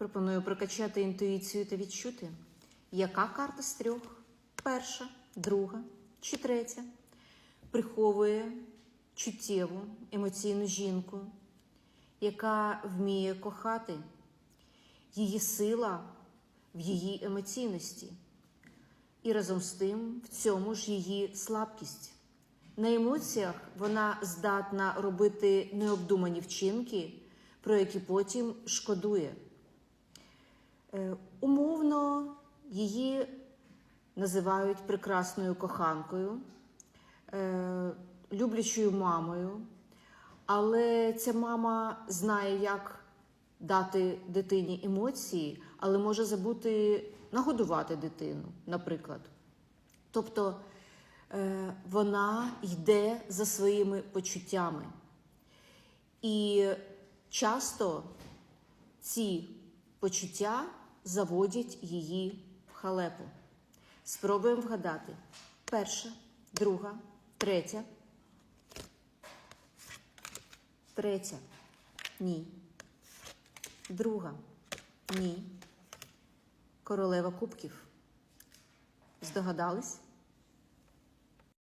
Пропоную прокачати інтуїцію та відчути, яка карта з трьох, перша, друга чи третя, приховує чуттєву емоційну жінку, яка вміє кохати, її сила в її емоційності, і разом з тим в цьому ж її слабкість. На емоціях вона здатна робити необдумані вчинки, про які потім шкодує. Е, Умовно її називають прекрасною коханкою, е, люблячою мамою, але ця мама знає, як дати дитині емоції, але може забути нагодувати дитину, наприклад. Тобто е, вона йде за своїми почуттями. І часто ці почуття заводять її в халепу. Спробуємо вгадати. Перша, друга, третя. Третя. Ні. Друга. Ні. Королева кубків. Здогадались?